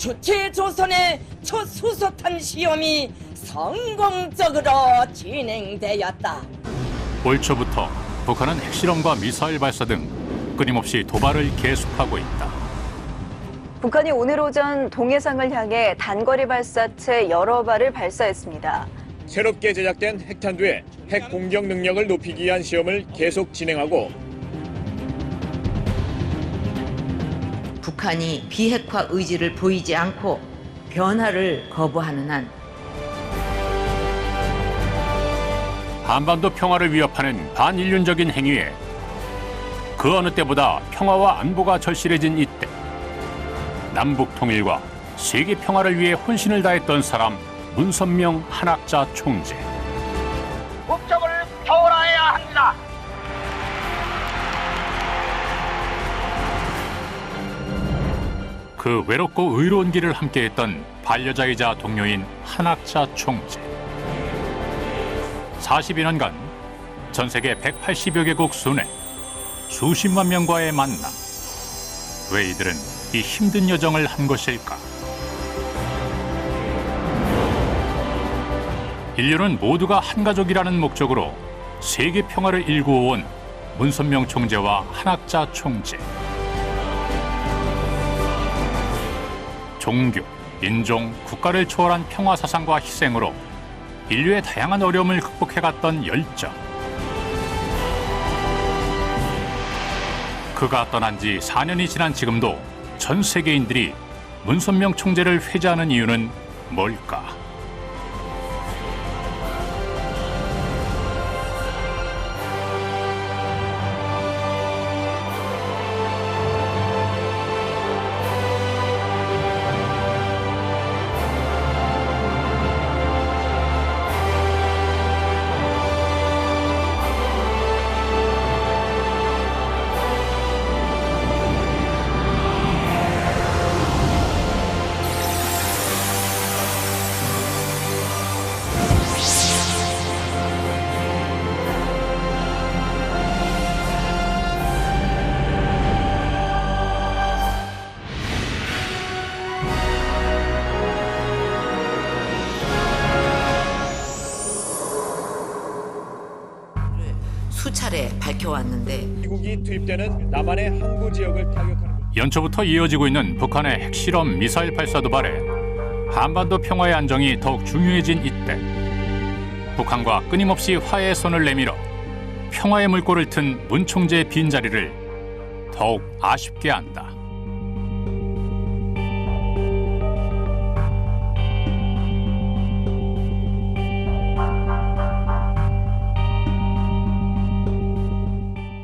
주체 조선의 첫 수소탄 시험이 성공적으로 진행되었다. 올 초부터 북한은 핵실험과 미사일 발사 등 끊임없이 도발을 계속하고 있다. 북한이 오늘 오전 동해상을 향해 단거리 발사체 여러 발을 발사했습니다. 새롭게 제작된 핵탄두의 핵 공격 능력을 높이기 위한 시험을 계속 진행하고 북한이 비핵화 의지를 보이지 않고 변화를 거부하는 한 한반도 평화를 위협하는 반인륜적인 행위에 그 어느 때보다 평화와 안보가 절실해진 이때 남북 통일과 세계 평화를 위해 혼신을 다했던 사람 문선명 한학자 총재. 그 외롭고 의로운 길을 함께했던 반려자이자 동료인 한학자 총재. 42년간 전 세계 180여 개국 순회 수십만 명과의 만남. 왜 이들은 이 힘든 여정을 한 것일까? 인류는 모두가 한 가족이라는 목적으로 세계 평화를 일구어온 문선명 총재와 한학자 총재. 종교, 인종, 국가를 초월한 평화 사상과 희생으로 인류의 다양한 어려움을 극복해갔던 열정. 그가 떠난 지 4년이 지난 지금도 전 세계인들이 문선명 총재를 회자하는 이유는 뭘까? 미국이 투입되는 남한의 항구 지역을 타격하는 것. 연초부터 이어지고 있는 북한의 핵실험 미사일 발사 도발에 한반도 평화의 안정이 더욱 중요해진 이때 북한과 끊임없이 화해의 손을 내밀어 평화의 물꼬를 튼 문 총재의 빈자리를 더욱 아쉽게 한다.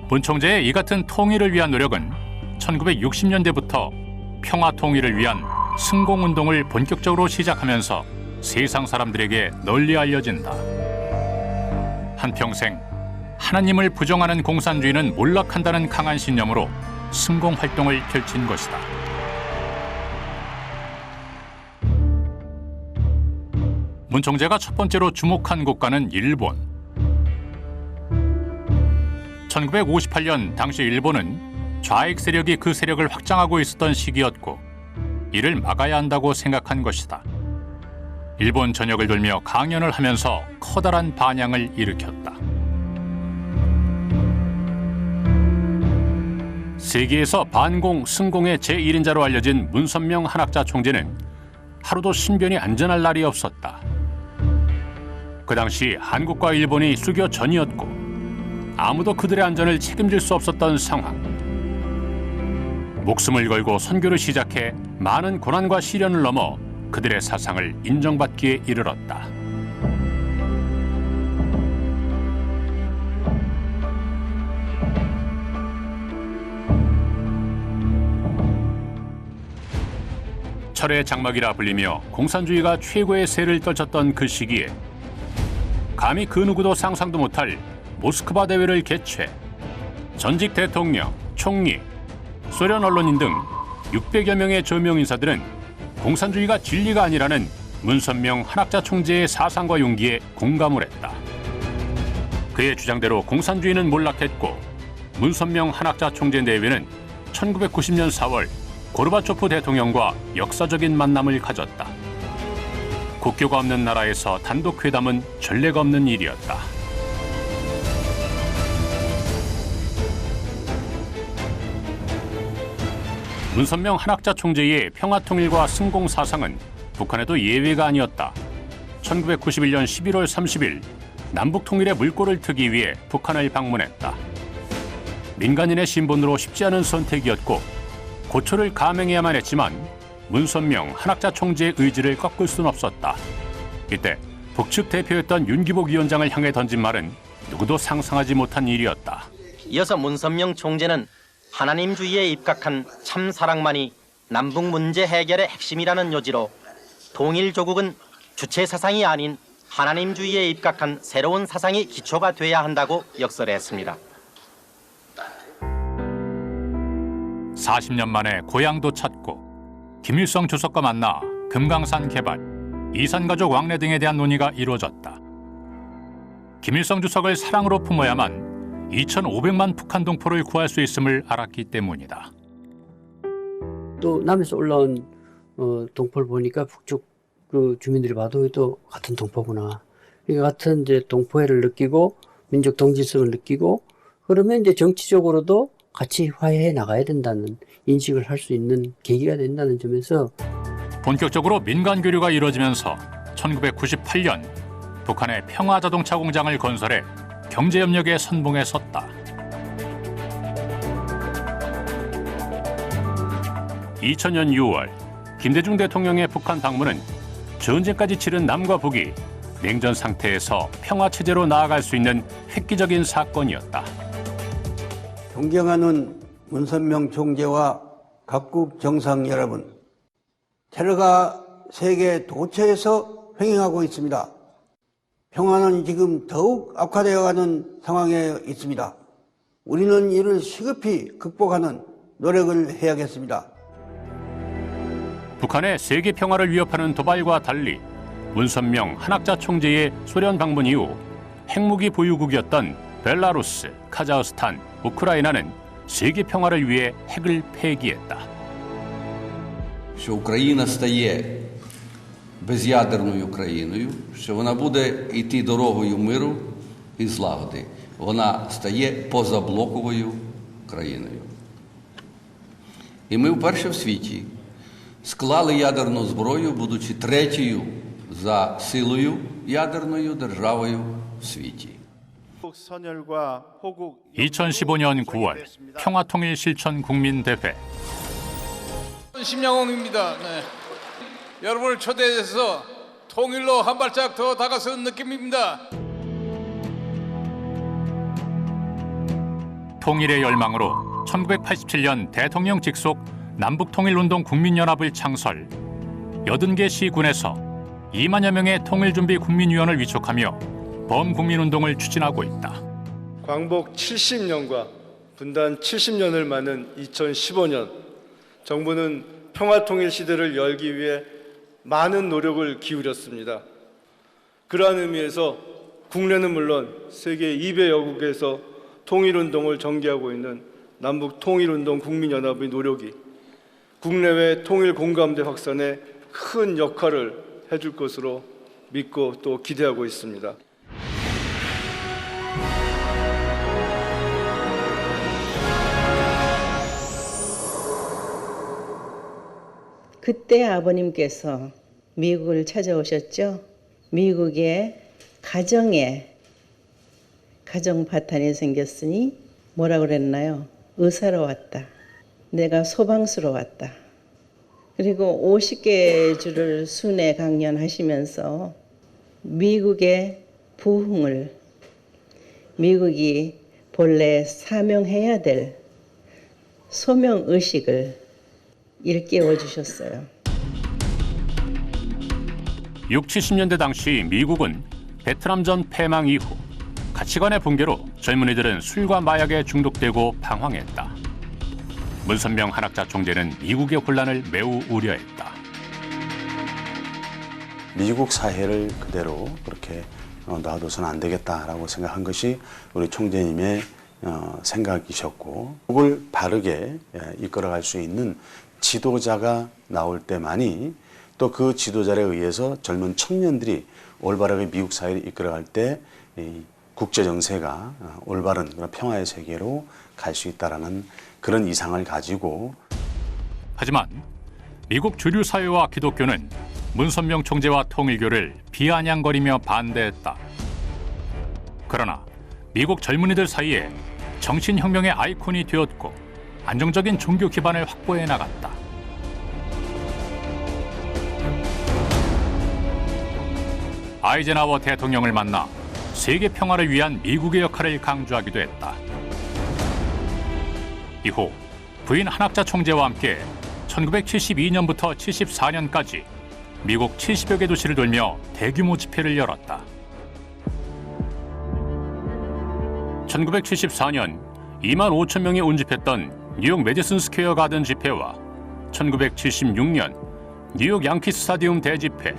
문 총재의 이 같은 통일을 위한 노력은 1960년대부터 평화 통일을 위한 승공 운동을 본격적으로 시작하면서 세상 사람들에게 널리 알려진다. 한평생 하나님을 부정하는 공산주의는 몰락한다는 강한 신념으로 승공 활동을 펼친 것이다. 문 총재가 첫 번째로 주목한 국가는 일본. 1958년 당시 일본은 좌익 세력이 그 세력을 확장하고 있었던 시기였고 이를 막아야 한다고 생각한 것이다. 일본 전역을 돌며 강연을 하면서 커다란 반향을 일으켰다. 세계에서 반공 승공의 제1인자로 알려진 문선명 한학자 총재는 하루도 신변이 안전할 날이 없었다. 그 당시 한국과 일본이 수교 전이었고 아무도 그들의 안전을 책임질 수 없었던 상황. 목숨을 걸고 선교를 시작해 많은 고난과 시련을 넘어 그들의 사상을 인정받기에 이르렀다. 철의 장막이라 불리며 공산주의가 최고의 세를 떨쳤던 그 시기에 감히 그 누구도 상상도 못할 모스크바 대회를 개최 전직 대통령, 총리, 소련 언론인 등 600여 명의 저명 인사들은 공산주의가 진리가 아니라는 문선명 한학자 총재의 사상과 용기에 공감을 했다. 그의 주장대로 공산주의는 몰락했고 문선명 한학자 총재 내외는 1990년 4월 고르바초프 대통령과 역사적인 만남을 가졌다. 국교가 없는 나라에서 단독 회담은 전례가 없는 일이었다. 문선명 한학자 총재의 평화통일과 승공 사상은 북한에도 예외가 아니었다. 1991년 11월 30일 남북 통일의 물꼬를 트기 위해 북한을 방문했다. 민간인의 신분으로 쉽지 않은 선택이었고 고초를 감행해야만 했지만 문선명 한학자 총재의 의지를 꺾을 수는 없었다. 이때 북측 대표였던 윤기복 위원장을 향해 던진 말은 누구도 상상하지 못한 일이었다. 이어서 문선명 총재는 하나님주의에 입각한 참 사랑만이 남북 문제 해결의 핵심이라는 요지로 통일 조국은 주체 사상이 아닌 하나님주의에 입각한 새로운 사상이 기초가 돼야 한다고 역설했습니다. 40년 만에 고향도 찾고 김일성 주석과 만나 금강산 개발, 이산가족 왕래 등에 대한 논의가 이루어졌다. 김일성 주석을 사랑으로 품어야만 2,500만 북한 동포를 구할 수 있음을 알았기 때문이다. 또 남에서 올라온 어, 동포를 보니까 북쪽 그 주민들이 봐도 또 같은 동포구나. 이 같은 이제 동포애를 느끼고 민족 동질성을 느끼고 그러면 이제 정치적으로도 같이 화해해 나가야 된다는 인식을 할 수 있는 계기가 된다는 점에서 본격적으로 민간 교류가 이루어지면서 1998년 북한의 평화 자동차 공장을 건설해 경제 협력의 선봉에 섰다. 2000년 6월 김대중 대통령의 북한 방문은 전쟁까지 치른 남과 북이 냉전 상태에서 평화 체제로 나아갈 수 있는 획기적인 사건이었다. 존경하는 문선명 총재와 각국 정상 여러분, 테러가 세계 도처에서 횡행하고 있습니다. 평화는 지금 더욱 악화되어 가는 상황에 있습니다. 우리는 이를 시급히 극복하는 노력을 해야겠습니다. 북한의 세계 평화를 위협하는 도발과 달리 문선명 한학자 총재의 소련 방문 이후 핵무기 보유국이었던 벨라루스, 카자흐스탄, 우크라이나는 세계 평화를 위해 핵을 폐기했다. без'ядерною країною, що вона буде йти дорогою миру і злагоди. Вона стає позаблоковою країною. І ми вперше в світі склали ядерну зброю, будучи третьою за силою ядерною державою в світі. 2015년 9월 평화통일 실천 국민대회 심양홍입니다. 네. 여러분을 초대해서 통일로 한 발짝 더 다가선 느낌입니다. 통일의 열망으로 1987년 대통령 직속 남북통일운동 국민연합을 창설 80개 시군에서 2만여 명의 통일준비 국민위원을 위촉하며 범국민운동을 추진하고 있다. 광복 70년과 분단 70년을 맞는 2015년 정부는 평화통일 시대를 열기 위해 많은 노력을 기울였습니다. 그러한 의미에서 국내는 물론 세계 200여국에서 통일운동을 전개하고 있는 남북 통일운동 국민연합의 노력이 국내외 통일 공감대 확산에 큰 역할을 해줄 것으로 믿고 또 기대하고 있습니다. 그때 아버님께서 미국을 찾아오셨죠. 미국의 가정에 가정 파탄이 생겼으니 뭐라 그랬나요? 의사로 왔다. 내가 소방수로 왔다. 그리고 50개 주를 순회 강연하시면서 미국의 부흥을 미국이 본래 사명해야 될 소명 의식을 일깨워 주셨어요. 6, 70년대 당시 미국은 베트남 전 패망 이후 가치관의 붕괴로 젊은이들은 술과 마약에 중독되고 방황했다. 문선명 한학자 총재는 미국의 혼란을 매우 우려했다. 미국 사회를 그대로 그렇게 어, 놔둬서는 안 되겠다라고 생각한 것이 우리 총재님의 어, 생각이셨고 그걸 바르게 예, 이끌어갈 수 있는 지도자가 나올 때만이 또 그 지도자에 의해서 젊은 청년들이 올바르게 미국 사회를 이끌어갈 때이 국제 정세가 어, 올바른 그런 평화의 세계로 갈 수 있다라는 그런 이상을 가지고 하지만 미국 주류 사회와 기독교는 문선명 총재와 통일교를 비아냥거리며 반대했다. 그러나 미국 젊은이들 사이에 정신혁명의 아이콘이 되었고 안정적인 종교 기반을 확보해 나갔다. 아이젠하워 대통령을 만나 세계 평화를 위한 미국의 역할을 강조하기도 했다. 이후 부인 한학자 총재와 함께 1972년부터 74년까지 미국 70여 개 도시를 돌며 대규모 집회를 열었다. 1974년 2만 5천 명이 운집했던 뉴욕 메디슨 스퀘어 가든 집회와 1976년 뉴욕 양키 스타디움 대집회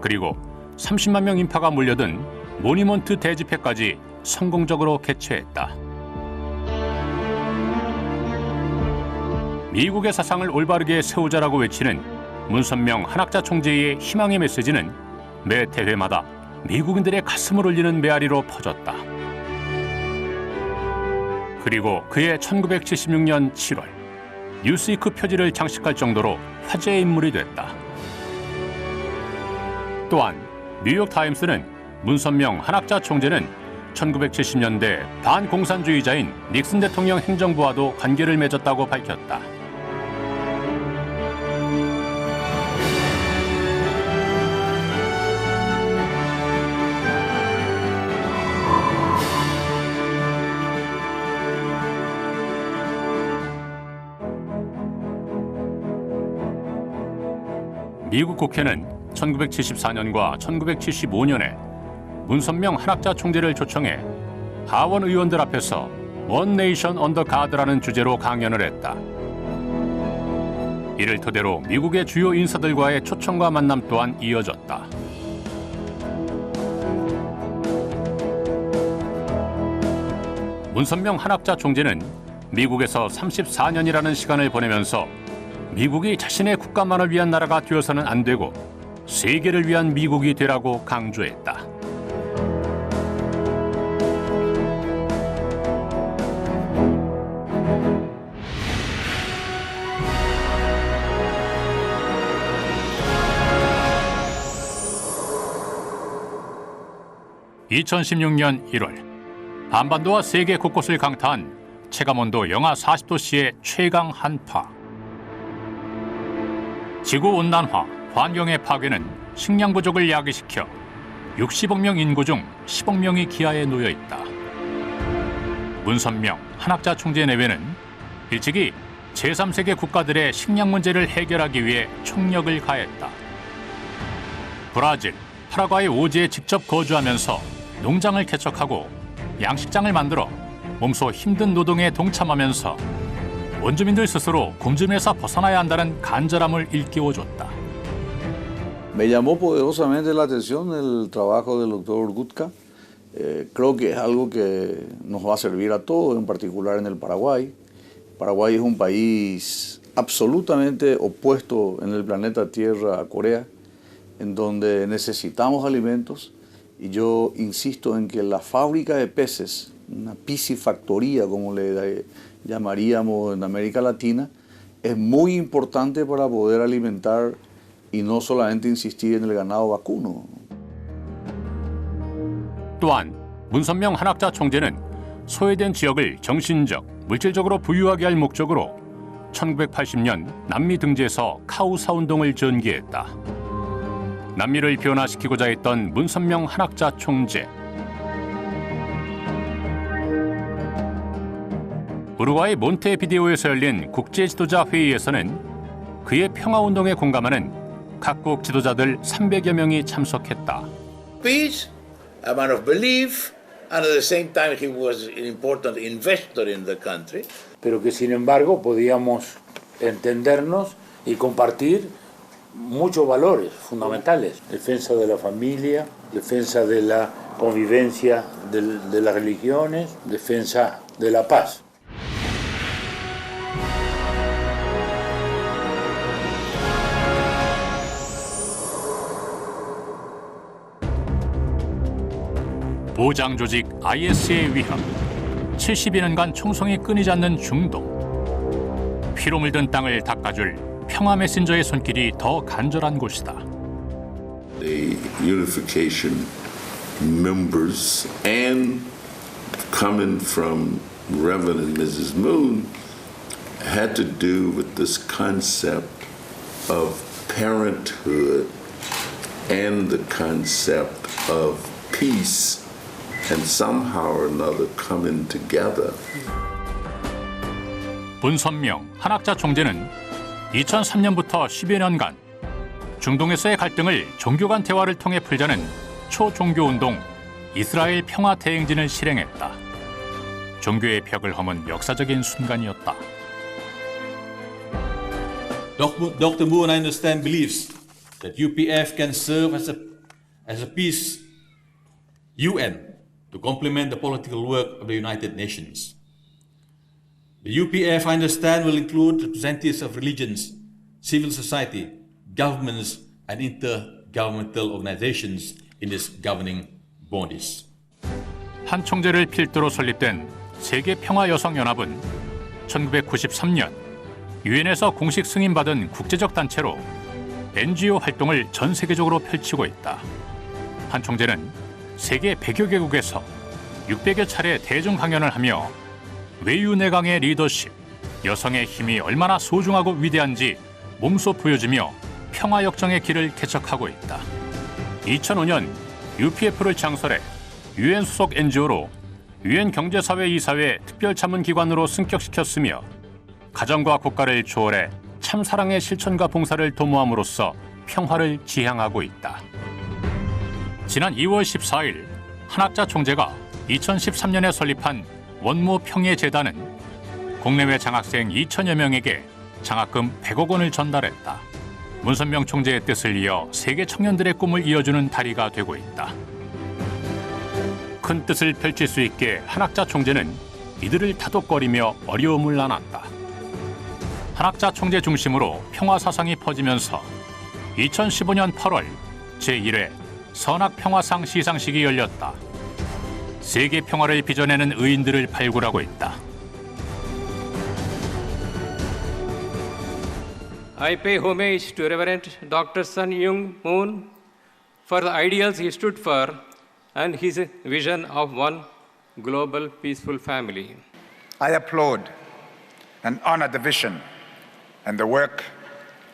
그리고 30만 명 인파가 몰려든 모니먼트 대집회까지 성공적으로 개최했다. 미국의 사상을 올바르게 세우자라고 외치는 문선명 한학자 총재의 희망의 메시지는 매 대회마다 미국인들의 가슴을 울리는 메아리로 퍼졌다. 그리고 그해 1976년 7월 뉴스위크 표지를 장식할 정도로 화제의 인물이 됐다. 또한 뉴욕 타임스는 문선명 한학자 총재는 1970년대 반공산주의자인 닉슨 대통령 행정부와도 관계를 맺었다고 밝혔다. 미국 국회는 1974년과 1975년에 문선명 한학자 총재를 초청해 하원 의원들 앞에서 원 네이션 언더 가드라는 주제로 강연을 했다. 이를 토대로 미국의 주요 인사들과의 초청과 만남 또한 이어졌다. 문선명 한학자 총재는 미국에서 34년이라는 시간을 보내면서 미국이 자신의 국가만을 위한 나라가 되어서는 안 되고 세계를 위한 미국이 되라고 강조했다. (2016년 1월) 한반도와 세계 곳곳을 강타한 체감온도 영하 40도씨의 최강 한파 지구온난화, 환경의 파괴는 식량 부족을 야기시켜 60억 명 인구 중 10억 명이 기아에 놓여 있다. 문선명 한학자 총재 내외는 일찍이 제3세계 국가들의 식량 문제를 해결하기 위해 총력을 가했다. 브라질, 파라과이 오지에 직접 거주하면서 농장을 개척하고 양식장을 만들어 몸소 힘든 노동에 동참하면서 원주민들 스스로 굶주림에서 벗어나야 한다는 간절함을 일깨워줬다. Me llamó poderosamente la atención el trabajo del doctor Gutka. Eh, creo que es algo que nos va a servir a todos, en particular en el Paraguay. Paraguay es un país absolutamente opuesto en el planeta Tierra a Corea, en donde necesitamos alimentos y yo insisto en que la fábrica de peces, una piscifactoría como le llamaríamos en América Latina, es muy importante para poder alimentar y no solamente insistir en el ganado vacuno. 또한 문선명 한학자 총재는 소외된 지역을 정신적, 물질적으로 부유하게 할 목적으로 1980년 남미 등지에서 카우사 운동을 전개했다. 남미를 변화시키고자 했던 문선명 한학자 총재. 우루과이 몬테비데오에서 열린 국제 지도자 회의에서는 그의 평화 운동에 공감하는 각국 지도자들 300여 명이 참석했다. Peace, a man of belief, and at the same time he was an important investor in the country. Pero que sin embargo podíamos entendernos y compartir muchos valores fundamentales. Defensa de la familia, defensa de la convivencia de, de las religiones, defensa de la paz. 보장 조직 IS의 위협, 70여 년간 총성이 끊이지 않는 중동. 피로 물든 땅을 닦아줄 평화 메신저의 손길이 더 간절한 곳이다. the unification members and coming from Reverend Mrs. Moon had to do with this concept of parenthood and the concept of peace and somehow or another coming together. 문선명 한학자 총재는 2003년부터 10여 년간 중동에서의 갈등을 종교 간 대화를 통해 풀자는 초종교 운동 이스라엘 평화 대행진을 실행했다. 종교의 벽을 허문 역사적인 순간이었다. Dr. Moon, I understand, believes that UPF can serve as a, as a peace UN to complement the political work of the United Nations. The UPF, I understand, will include representatives of religions, civil society, governments, and intergovernmental organizations in its governing bodies. 한 총재를 필두로 설립된 세계 평화 여성 연합은 1993년 유엔에서 공식 승인받은 국제적 단체로 NGO 활동을 전 세계적으로 펼치고 있다. 한 총재는 세계 100여 개국에서 600여 차례 대중 강연을 하며 외유내강의 리더십, 여성의 힘이 얼마나 소중하고 위대한지 몸소 보여주며 평화 역정의 길을 개척하고 있다. 2005년 UPF를 창설해 유엔 소속 NGO로 유엔 경제사회 이사회 특별자문기관으로 승격시켰으며 가정과 국가를 초월해 참사랑의 실천과 봉사를 도모함으로써 평화를 지향하고 있다. 지난 2월 14일 한학자 총재가 2013년에 설립한 원모 평예재단은 국내외 장학생 2천여 명에게 장학금 100억 원을 전달했다. 문선명 총재의 뜻을 이어 세계 청년들의 꿈을 이어주는 다리가 되고 있다. 큰 뜻을 펼칠 수 있게 한학자 총재는 이들을 타독거리며 어려움을 나눴다. 한학자 총재 중심으로 평화 사상이 퍼지면서 2015년 8월 제1회 선악 평화상 시상식이 열렸다. 세계 평화를 빚어내는 의인들을 발굴하고 있다. I pay homage to Reverend Dr. Sun Young Moon for the ideals he stood for and his vision of one global peaceful family. I applaud and honor the vision and the work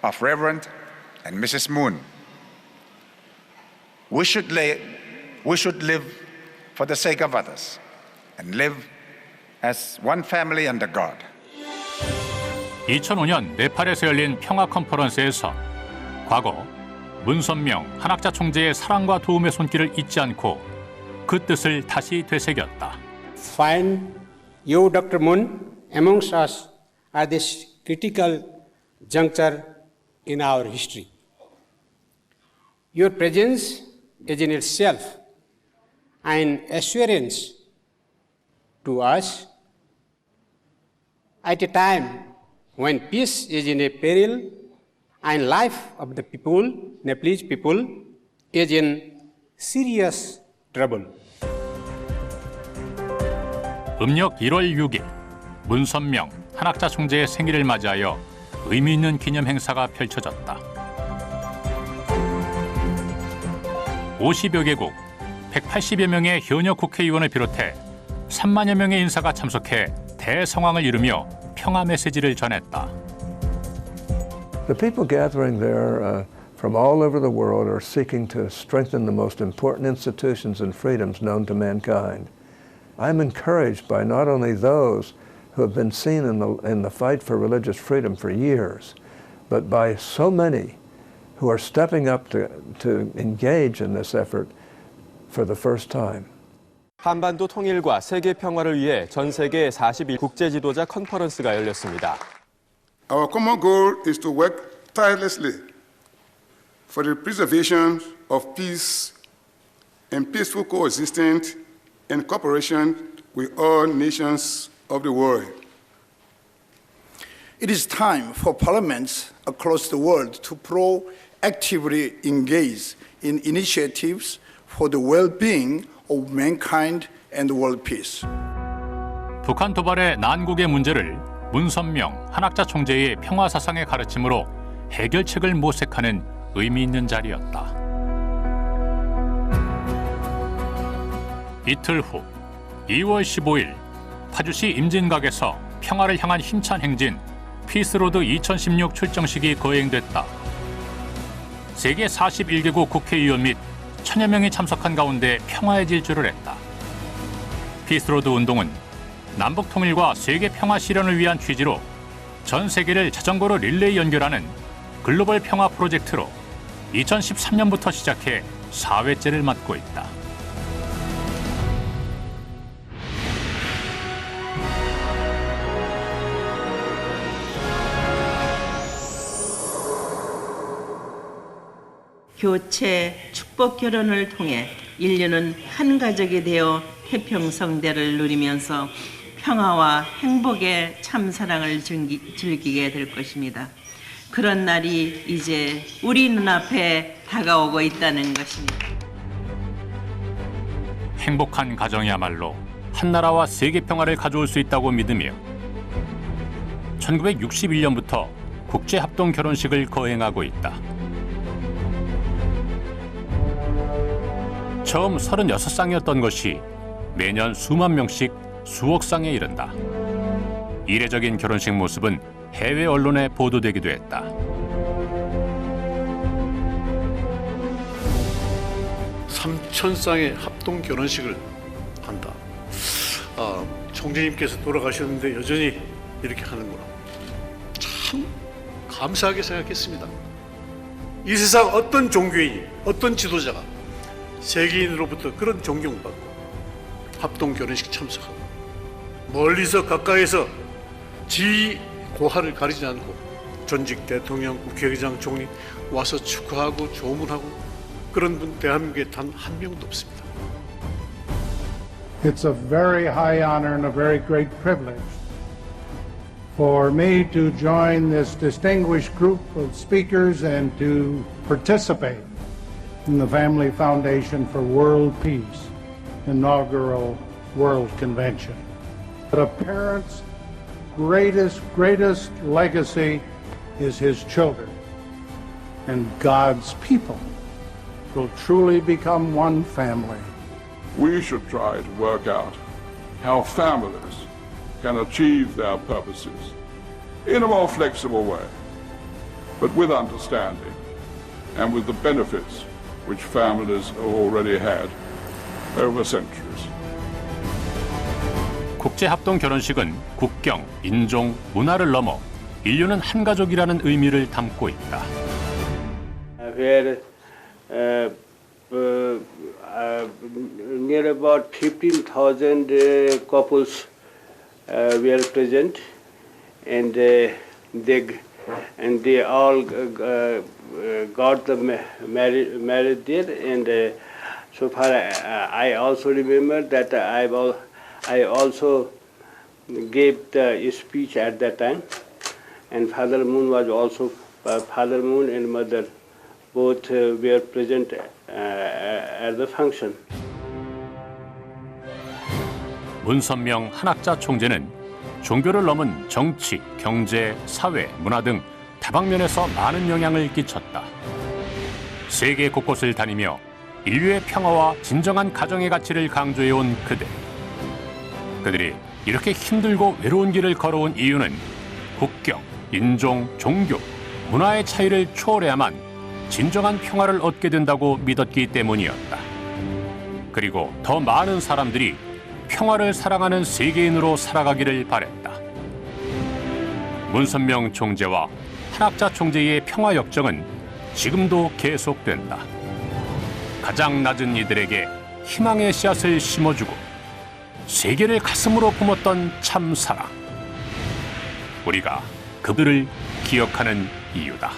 of Reverend and Mrs. Moon. We should, lay, we should live for the sake of others and live as one family under God. 2005년 네팔에서 열린 평화 컨퍼런스에서 과거 문선명 한학자 총재의 사랑과 도움의 손길을 잊지 않고 그 뜻을 다시 되새겼다. Find you, Dr. Moon, amongst us at this critical juncture in our history. Your presence is in itself an assurance to us at a time when peace is in a peril and life of the people, Nepalese people, is in serious trouble. 음력 1월 6일 문선명 한학자 총재의 생일을 맞이하여 의미 있는 기념 행사가 펼쳐졌다. 50여 개국 180여 명의 현역 국회의원을 비롯해 3만여 명의 인사가 참석해 대성황을 이루며 평화 메시지를 전했다. The people gathering there uh, from all over the world are seeking to strengthen the most important institutions and freedoms known to mankind. I'm encouraged by not only those who have been seen in the, in the fight for religious freedom for years, but by so many who are stepping up to, to engage in this effort for the first time. 한반도 통일과 세계 평화를 위해 전 세계 41 국제 지도자 컨퍼런스가 열렸습니다. Our common goal is to work tirelessly for the preservation of peace and peaceful coexistence and cooperation with all nations of the world. It is time for parliaments across the world to proactively engage in initiatives for the well-being of mankind and world peace. 북한 도발의 난국의 문제를 문선명 한학자 총재의 평화 사상의 가르침으로 해결책을 모색하는 의미 있는 자리였다. 이틀 후 2월 15일 파주시 임진각에서 평화를 향한 힘찬 행진 피스로드 2016 출정식이 거행됐다. 세계 41개국 국회의원 및 천여 명이 참석한 가운데 평화의 질주를 했다. 피스로드 운동은 남북 통일과 세계 평화 실현을 위한 취지로 전 세계를 자전거로 릴레이 연결하는 글로벌 평화 프로젝트로 2013년부터 시작해 4회째를 맞고 있다. 교체, 축복 결혼을 통해 인류는 한 가족이 되어 태평성대를 누리면서 평화와 행복의 참사랑을 즐기, 즐기 게 될 것입니다. 그런 날이 이제 우리 눈앞에 다가오고 있다는 것입니다. 행복한 가정이야말로 한나라와 세계 평화를 가져올 수 있다고 믿으며 1961년부터 국제 합동 결혼식을 거행하고 있다. 처음 36쌍이었던 것이 매년 수만 명씩 수억 쌍에 이른다. 이례적인 결혼식 모습은 해외 언론에 보도되기도 했다. 삼천 쌍의 합동 결혼식을 한다. 아, 총재님께서 돌아가셨는데 여전히 이렇게 하는구나. 참 감사하게 생각했습니다. 이 세상 어떤 종교인이, 어떤 지도자가 세계인으로부터 그런 존경받고 합동 결혼식 참석하고 멀리서 가까이서 지 고하를 가리지 않고 전직 대통령, 국회의장, 총리 와서 축하하고 조문하고 그런 분 대한민국에 단 한 명도 없습니다. It's a very high honor and a very great privilege for me to join this distinguished group of speakers and to participate in the Family Foundation for World Peace inaugural World Convention. But a parent's greatest, greatest legacy is his children. And God's people will truly become one family. We should try to work out how families can achieve their purposes in a more flexible way, but with understanding and with the benefits which families have already had over centuries. 국제 합동 결혼식은 국경, 인종, 문화를 넘어 인류는 한 가족이라는 의미를 담고 있다. where uh, uh, uh, near about 15,000 uh, couples uh, were present, and uh, they and they all uh, uh, got the ma- married married there. And uh, so far, I, I also remember that I I also gave the speech at that time, and Father Moon was also uh, Father Moon and Mother both uh, were present uh, at the function. 문선명 한학자 총재는 종교를 넘은 정치, 경제, 사회, 문화 등 다방면에서 많은 영향을 끼쳤다. 세계 곳곳을 다니며 인류의 평화와 진정한 가정의 가치를 강조해온 그들. 그들이 이렇게 힘들고 외로운 길을 걸어온 이유는 국경, 인종, 종교, 문화의 차이를 초월해야만 진정한 평화를 얻게 된다고 믿었기 때문이었다. 그리고 더 많은 사람들이 평화를 사랑하는 세계인으로 살아가기를 바랬다. 문선명 총재와 한학자 총재의 평화 역정은 지금도 계속된다. 가장 낮은 이들에게 희망의 씨앗을 심어주고 세계를 가슴으로 품었던 참 사랑. 우리가 그들을 기억하는 이유다.